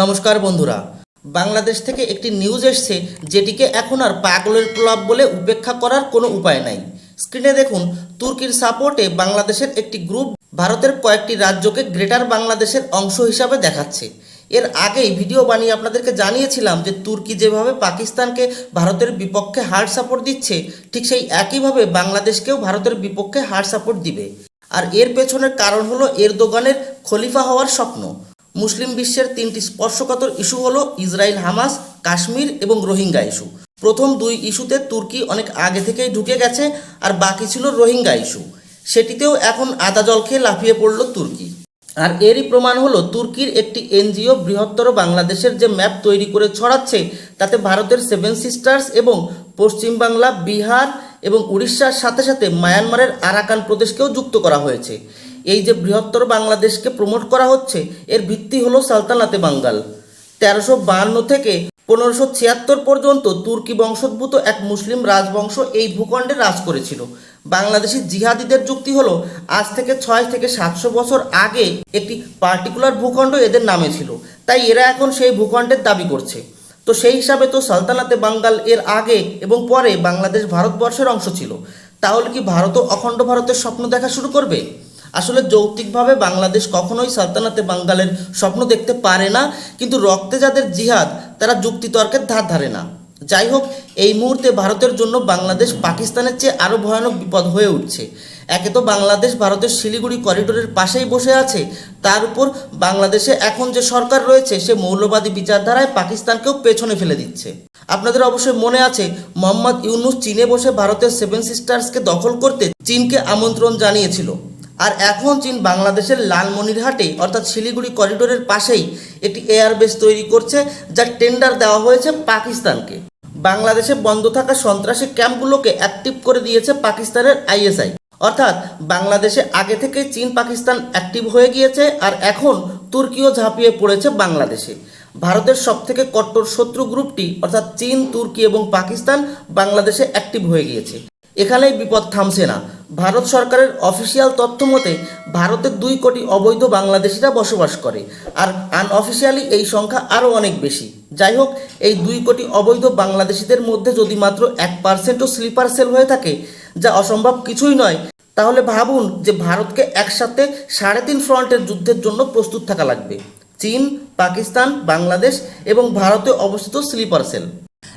নমস্কার বন্ধুরা। বাংলাদেশ থেকে একটি নিউজ এসছে যেটিকে এখন আর পাগলের ক্লাব বলে উপেক্ষা করার কোনো উপায় নাই। স্ক্রিনে দেখুন, তুর্কির সাপোর্টে বাংলাদেশের একটি গ্রুপ ভারতের কয়েকটি রাজ্যকে গ্রেটার বাংলাদেশের অংশ হিসাবে দেখাচ্ছে। এর আগেই ভিডিও বানিয়ে আপনাদেরকে জানিয়েছিলাম যে তুর্কি যেভাবে পাকিস্তানকে ভারতের বিপক্ষে হার্ড সাপোর্ট দিচ্ছে, ঠিক সেই একইভাবে বাংলাদেশকেও ভারতের বিপক্ষে হার্ড সাপোর্ট দিবে। আর এর পেছনের কারণ হলো এরদোগানের খলিফা হওয়ার স্বপ্ন। মুসলিম বিশ্বের তিনটি স্পর্শকাতর ইস্যু হলো ইসরায়েল, হামাস, কাশ্মীর এবং রোহিঙ্গা ইস্যু। প্রথম দুই ইস্যুতে তুর্কি অনেক আগে থেকেই ঢুকে গেছে, আর বাকি ছিল রোহিঙ্গা ইস্যু। সেটিতেও এখন আদা জল খেয়ে লাফিয়ে পড়ল তুর্কি। আর এরই প্রমাণ হলো তুর্কির একটি এনজিও বৃহত্তর বাংলাদেশের যে ম্যাপ তৈরি করে ছড়াচ্ছে, তাতে ভারতের সেভেন সিস্টার্স এবং পশ্চিমবাংলা বিহার এবং উড়িষ্যার সাথে সাথে মায়ানমারের আরাকান প্রদেশকেও যুক্ত করা হয়েছে। এই যে বৃহত্তর বাংলাদেশকে প্রমোট করা হচ্ছে, এর ভিত্তি হলো সালতানাতে বাঙ্গাল। তেরোশো বাহান্ন থেকে পনেরোশো ছিয়াত্তর পর্যন্ত তুর্কি বংশোদ্ভূত এক মুসলিম রাজবংশ এই ভূখণ্ডে রাজ করেছিল। বাংলাদেশি জিহাদিদের যুক্তি হলো, আজ থেকে ছয় থেকে সাতশো বছর আগে একটি পার্টিকুলার ভূখণ্ড এদের নামে ছিল, তাই এরা এখন সেই ভূখণ্ডের দাবি করছে। তো সেই হিসাবে তো সালতানাতে বাঙ্গাল এর আগে এবং পরে বাংলাদেশ ভারতবর্ষের অংশ ছিল। তাহলে কি ভারতও অখণ্ড ভারতের স্বপ্ন দেখা শুরু করবে? আসলে যৌক্তিকভাবে বাংলাদেশ কখনোই সালতানাতে বাঙ্গালের স্বপ্ন দেখতে পারে না, কিন্তু রক্তে যাদের জিহাদ, তারা যুক্তিতর্কের ধার ধারে না। যাই হোক এই মুহূর্তে ভারতের জন্য বাংলাদেশ পাকিস্তানের চেয়ে আরও ভয়ানক বিপদ হয়ে উঠছে। একে তো বাংলাদেশ ভারতের শিলিগুড়ি করিডোরের পাশেই বসে আছে, তার উপর বাংলাদেশে এখন যে সরকার রয়েছে, সে মৌলবাদী বিচারধারায় পাকিস্তানকেও পেছনে ফেলে দিচ্ছে। আপনাদের অবশ্যই মনে আছে, মোহাম্মদ ইউনুস চীনে বসে ভারতের সেভেন সিস্টার্সকে দখল করতে চীনকে আমন্ত্রণ জানিয়েছিল। আর এখন চীন বাংলাদেশের লালমনিরহাটে, অর্থাৎ শিলিগুড়ি করিডোরের পাশেই একটি এয়ারবেস তৈরি করছে, যার টেন্ডার দেওয়া হয়েছে পাকিস্তানকে। বাংলাদেশে বন্ধ থাকা সন্ত্রাসী ক্যাম্পগুলোকে অ্যাক্টিভ করে দিয়েছে পাকিস্তানের আইএসআই। অর্থাৎ বাংলাদেশে আগে থেকে চীন পাকিস্তান অ্যাক্টিভ হয়ে গিয়েছে, আর এখন তুর্কিও ঝাঁপিয়ে পড়েছে বাংলাদেশে। ভারতের সবথেকে কট্টর শত্রু গ্রুপটি, অর্থাৎ চীন, তুর্কি এবং পাকিস্তান, বাংলাদেশে অ্যাক্টিভ হয়ে গিয়েছে। এখানেই বিপদ থামছে না। ভারত সরকারের অফিসিয়াল তথ্য মতে ভারতের দুই কোটি অবৈধ বাংলাদেশিরা বসবাস করে, আর আনঅফিসিয়ালি এই সংখ্যা আরও অনেক বেশি। যাই হোক, এই দুই কোটি অবৈধ বাংলাদেশিদের মধ্যে যদি মাত্র এক পার্সেন্টও স্লিপার সেল হয়ে থাকে, যা অসম্ভব কিছুই নয়, তাহলে ভাবুন যে ভারতকে একসাথে সাড়ে তিন ফ্রন্টের যুদ্ধের জন্য প্রস্তুত থাকা লাগবে। চীন, পাকিস্তান, বাংলাদেশ এবং ভারতে অবস্থিত স্লিপার সেল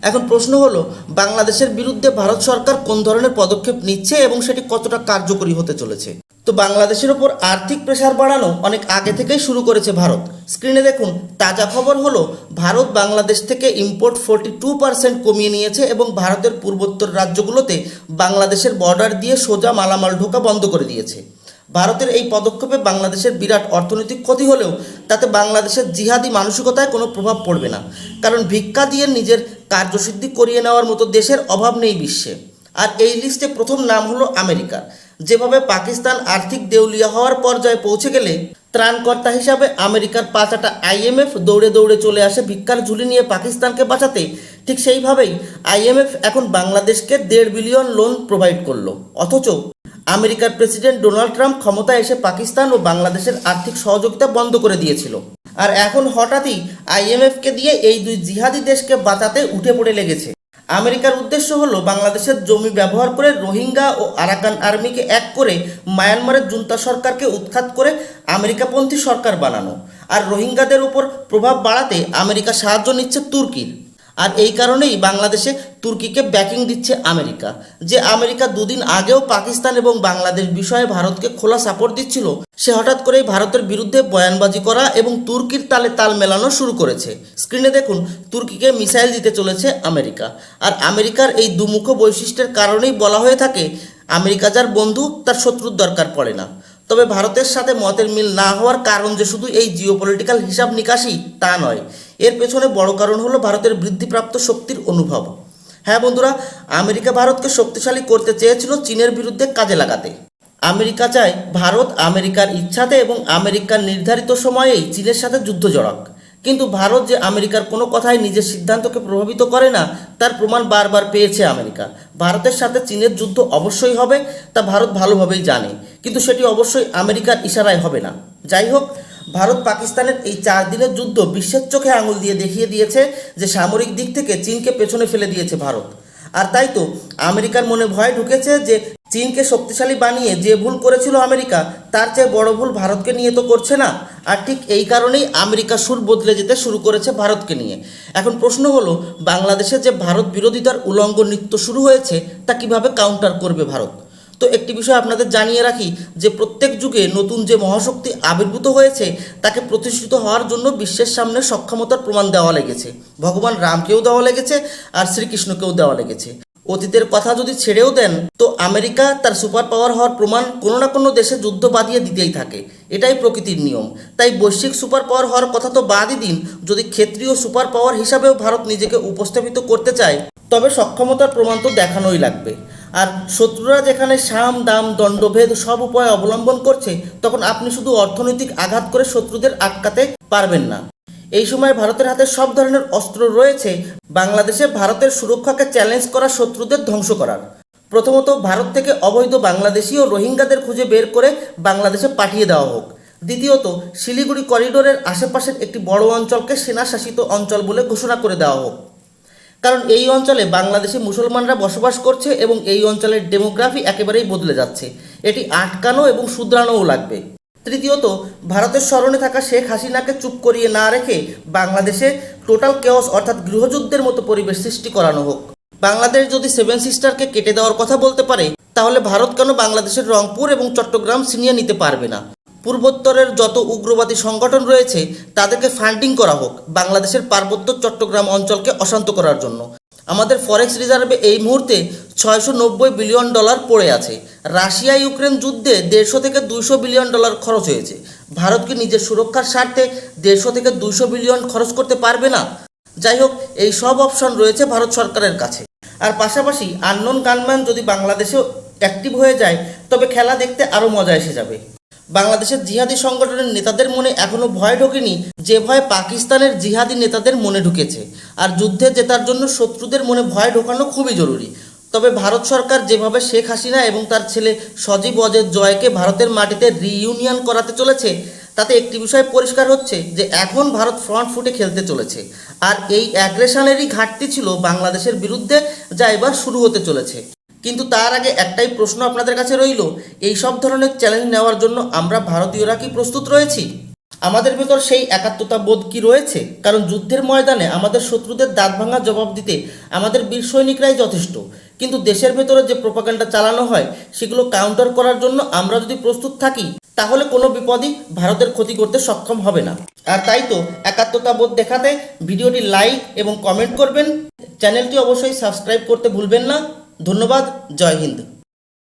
এখন প্রশ্ন হলো, বাংলাদেশের বিরুদ্ধে ভারত সরকার কোন ধরনের পদক্ষেপ নিচ্ছে এবং সেটি কতটা কার্যকরী হতে চলেছে? তো বাংলাদেশের ওপর আর্থিক প্রেশার বাড়ানো অনেক আগে থেকেই শুরু করেছে ভারত। স্ক্রিনে দেখুন, তাজা খবর হলো, ভারত বাংলাদেশ থেকে ইম্পোর্ট ফোরটি টু পার্সেন্ট কমিয়ে নিয়েছে এবং ভারতের পূর্বোত্তর রাজ্যগুলোতে বাংলাদেশের বর্ডার দিয়ে সোজা মালামাল ঢোকা বন্ধ করে দিয়েছে। ভারতের এই পদক্ষেপে বাংলাদেশের বিরাট অর্থনৈতিক ক্ষতি হলেও তাতে বাংলাদেশের জিহাদি মানসিকতায় কোনো প্রভাব পড়বে না। কারণ ভিক্ষা দিয়ে নিজের কার্যসিদ্ধি করিয়ে নেওয়ার মতো দেশের অভাব নেই বিশ্বে। আর এই লিস্টে প্রথম নাম হলো আমেরিকা। যেভাবে পাকিস্তান আর্থিক দেউলিয়া হওয়ার পর্যায়ে পৌঁছে গেলে, ত্রাণকর্তা হিসাবে আমেরিকার পাঁচাটা আইএমএফ দৌড়ে দৌড়ে চলে আসে ভিক্ষার ঝুলি নিয়ে পাকিস্তানকে বাঁচাতে। ঠিক সেইভাবেই আইএমএফ এখন বাংলাদেশকে দেড় বিলিয়ন লোন প্রোভাইড করল। অথচ আমেরিকার প্রেসিডেন্ট ডোনাল্ড ট্রাম্প ক্ষমতায় এসে পাকিস্তান ও বাংলাদেশের আর্থিক সহযোগিতা বন্ধ করে দিয়েছিল। আর এখন হঠাৎই আইএমএফকে দিয়ে এই দুই জিহাদি দেশকে বাঁচাতে উঠে পড়ে লেগেছে। আমেরিকার উদ্দেশ্য হলো বাংলাদেশের জমি ব্যবহার করে রোহিঙ্গা ও আরাকান আর্মিকে এক করে মায়ানমারের জুন্তা সরকারকে উৎখাত করে আমেরিকাপন্থী সরকার বানানো। আর রোহিঙ্গাদের উপর প্রভাব বাড়াতে আমেরিকা সাহায্য নিচ্ছে তুর্কির। আর এই কারণেই বাংলাদেশে তুর্কিকে ব্যাকিং দিচ্ছে আমেরিকা, যে আমেরিকা দুদিন আগেও পাকিস্তান এবং বাংলাদেশ বিষয়ে ভারতকে খোলা সাপোর্ট দিচ্ছিল। সে হঠাৎ করেই ভারতের বিরুদ্ধে বয়ানবাজি করা এবং তুর্কির তালে তাল মেলানো শুরু করেছে। স্ক্রিনে দেখুন, তুর্কিকে মিসাইল দিতে চলেছে আমেরিকা। আর আমেরিকার এই দুমুখ বৈশিষ্ট্যের কারণেই বলা হয়ে থাকে, আমেরিকা যার বন্ধু, তার শত্রুর দরকার পড়ে না। তবে ভারতের সাথে মতের মিল না হওয়ার কারণ যে শুধু এই জিওপলিটিক্যাল হিসাব নিকাশি তা নয়। এর পেছনে বড় কারণ হলো ভারতের বৃদ্ধিপ্রাপ্ত শক্তির অনুভব। হ্যাঁ বন্ধুরা, আমেরিকা ভারতকে শক্তিশালী করতে চেয়েছিল চীনের বিরুদ্ধে কাজে লাগাতে। আমেরিকা চায় ভারত আমেরিকার ইচ্ছাতে এবং আমেরিকার নির্ধারিত সময়েই চীনের সাথে যুদ্ধ জড়াক। কিন্তু ভারত যে আমেরিকার কোনো কথাই নিজের সিদ্ধান্তকে প্রভাবিত করে না, তার প্রমাণ বারবার পেয়েছে আমেরিকা। ভারতের সাথে চীনের যুদ্ধ অবশ্যই হবে, তা ভারত ভালোভাবেই জানে। কিন্তু সেটি অবশ্যই আমেরিকার ইশারায় হবে না। যাই হোক, ভারত পাকিস্তানের এই চার দিনের যুদ্ধ বিশ্বের চোখে আঙুল দিয়ে দেখিয়ে দিয়েছে যে সামরিক দিক থেকে চীনকে পেছনে ফেলে দিয়েছে ভারত। আর তাই তো আমেরিকার মনে ভয় ঢুকেছে যে চীনকে শক্তিশালী বানিয়ে যে ভুল করেছিল আমেরিকা, তার চেয়ে বড় ভুল ভারতকে নিয়ে তো করছে না। আর ঠিক এই কারণেই আমেরিকা সুর বদলে যেতে শুরু করেছে ভারতকে নিয়ে। এখন প্রশ্ন হলো, বাংলাদেশে যে ভারত বিরোধিতার উলঙ্গ নৃত্য শুরু হয়েছে, তা কীভাবে কাউন্টার করবে ভারত? তো একটি বিষয় আপনাদের জানিয়ে রাখি যে প্রত্যেক যুগে নতুন যে মহাশক্তি আবির্ভূত হয়েছে, তাকে প্রতিষ্ঠিত হওয়ার জন্য বিশ্বের সামনে সক্ষমতার প্রমাণ দেওয়া লেগেছে। ভগবান রামকেও দেওয়া লেগেছে আর শ্রীকৃষ্ণকেও দেওয়া লেগেছে। অতীতের কথা যদি ছেড়েও দেন, তো আমেরিকা তার সুপার পাওয়ার হওয়ার প্রমাণ কোনো না কোনো দেশে যুদ্ধ বাঁধিয়ে দিতেই থাকে। এটাই প্রকৃতির নিয়ম। তাই বৈশ্বিক সুপার পাওয়ার হওয়ার কথা তো বাদই দিন, যদি ক্ষেত্রীয় সুপার পাওয়ার হিসাবেও ভারত নিজেকে উপস্থাপিত করতে চায়, তবে সক্ষমতার প্রমাণ তো দেখানোই লাগবে। আর শত্রুরা যেখানে সাম, দাম দণ্ডভেদ সব উপায় অবলম্বন করছে, তখন আপনি শুধু অর্থনৈতিক আঘাত করে শত্রুদের আটকাতে পারবেন না। এই সময় ভারতের হাতে সব ধরনের অস্ত্র রয়েছে। বাংলাদেশে ভারতের সুরক্ষাকে চ্যালেঞ্জ করা শত্রুদের ধ্বংস করার। প্রথমত, ভারত থেকে অবৈধ বাংলাদেশি ও রোহিঙ্গাদের খুঁজে বের করে বাংলাদেশে পাঠিয়ে দেওয়া হোক। দ্বিতীয়ত, শিলিগুড়ি করিডোরের আশেপাশের একটি বড় অঞ্চলকে সেনাশাসিত অঞ্চল বলে ঘোষণা করে দেওয়া হোক। কারণ এই অঞ্চলে বাংলাদেশি মুসলমানরা বসবাস করছে এবং এই অঞ্চলের ডেমোগ্রাফি একেবারেই বদলে যাচ্ছে। এটি আটকানো এবং শুধরানোও লাগবে। তৃতীয়ত, ভারতের স্মরণে থাকা শেখ হাসিনাকে চুপ করিয়ে না রেখে বাংলাদেশে টোটাল কেওস অর্থাৎ গৃহযুদ্ধের মতো পরিবেশ সৃষ্টি করানো হোক। বাংলাদেশ যদি সেভেন সিস্টারকে কেটে দেওয়ার কথা বলতে পারে, তাহলে ভারত কেন বাংলাদেশের রংপুর এবং চট্টগ্রাম ছিনিয়ে নিতে পারবে না? পূর্বোত্তরের যত উগ্রবাদী সংগঠন রয়েছে, তাদেরকে ফান্ডিং করা হোক বাংলাদেশের পার্বত্য চট্টগ্রাম অঞ্চলকে অশান্ত করার জন্য। আমাদের ফরেক্স রিজার্ভে এই মুহূর্তে ছয়শো নব্বই বিলিয়ন ডলার পড়ে আছে। রাশিয়া ইউক্রেন যুদ্ধে দেড়শো থেকে দুইশো বিলিয়ন ডলার খরচ হয়েছে। ভারত কি নিজের সুরক্ষার স্বার্থে দেড়শো থেকে দুইশো বিলিয়ন খরচ করতে পারবে না? যাই হোক, এই সব অপশন রয়েছে ভারত সরকারের কাছে। আর পাশাপাশি আননোন গানম্যান যদি বাংলাদেশেও অ্যাক্টিভ হয়ে যায়, তবে খেলা দেখতে আরও মজা এসে যাবে। বাংলাদেশের জিহাদি সংগঠনের নেতাদের মনে এখনও ভয় ঢোকেনি, যে ভয় পাকিস্তানের জিহাদি নেতাদের মনে ঢুকেছে। আর যুদ্ধে জেতার জন্য শত্রুদের মনে ভয় ঢোকানো খুবই জরুরি। তবে ভারত সরকার যেভাবে শেখ হাসিনা এবং তার ছেলে সজীব অজের জয়কে ভারতের মাটিতে রিইউনিয়ন করাতে চলেছে, তাতে একটি বিষয় পরিষ্কার হচ্ছে যে এখন ভারত ফ্রন্ট ফুটে খেলতে চলেছে। আর এই অ্যাগ্রেশনেরই ঘাটতি ছিল বাংলাদেশের বিরুদ্ধে, যা এবার শুরু হতে চলেছে। কিন্তু তার আগে একটাই প্রশ্ন আপনাদের কাছে রইল, এই সব ধরনের চ্যালেঞ্জ নেওয়ার জন্য আমরা ভারতীয়রা কি প্রস্তুত রয়েছি? আমাদের ভেতর সেই একাত্মতা বোধ কি রয়েছে? কারণ যুদ্ধের ময়দানে আমাদের শত্রুদের দাঁত ভাঙা জবাব দিতে আমাদের বীর সৈনিকরাই যথেষ্ট। কিন্তু দেশের ভেতরে যে প্রোপাগান্ডা চালানো হয়, সেগুলো কাউন্টার করার জন্য আমরা যদি প্রস্তুত থাকি, তাহলে কোনো বিপদই ভারতের ক্ষতি করতে সক্ষম হবে না। আর তাই তো একাত্মতা বোধ দেখাতে ভিডিওটি লাইক এবং কমেন্ট করবেন। চ্যানেলটি অবশ্যই সাবস্ক্রাইব করতে ভুলবেন না। ধন্যবাদ জয় হিন্দ।